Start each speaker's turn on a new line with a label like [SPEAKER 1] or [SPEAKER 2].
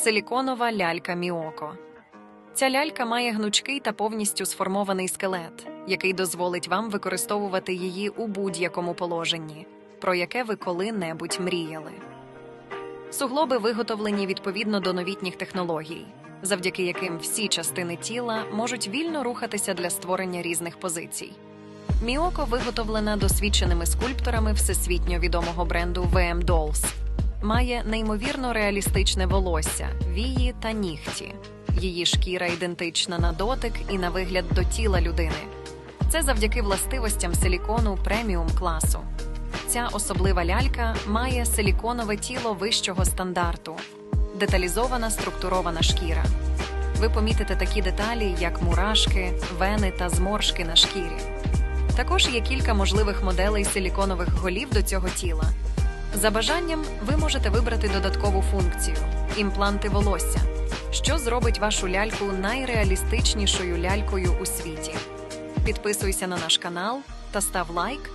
[SPEAKER 1] силіконова лялька Міоко. Ця лялька має гнучкий та повністю сформований скелет, який дозволить вам використовувати її у будь-якому положенні, про яке ви коли-небудь мріяли. Суглоби виготовлені відповідно до новітніх технологій, завдяки яким всі частини тіла можуть вільно рухатися для створення різних позицій. Міоко виготовлена досвідченими скульпторами всесвітньо відомого бренду VM Dolls. Має неймовірно реалістичне волосся, вії та нігті. Її шкіра ідентична на дотик і на вигляд до тіла людини. Це завдяки властивостям силікону преміум класу. Ця особлива лялька має силіконове тіло вищого стандарту, деталізована структурована шкіра. Ви помітите такі деталі, як мурашки, вени та зморшки на шкірі. Також є кілька можливих моделей силіконових голів до цього тіла. За бажанням, ви можете вибрати додаткову функцію імпланти волосся, що зробить вашу ляльку найреалістичнішою лялькою у світі. Підписуйся на наш канал та став лайк,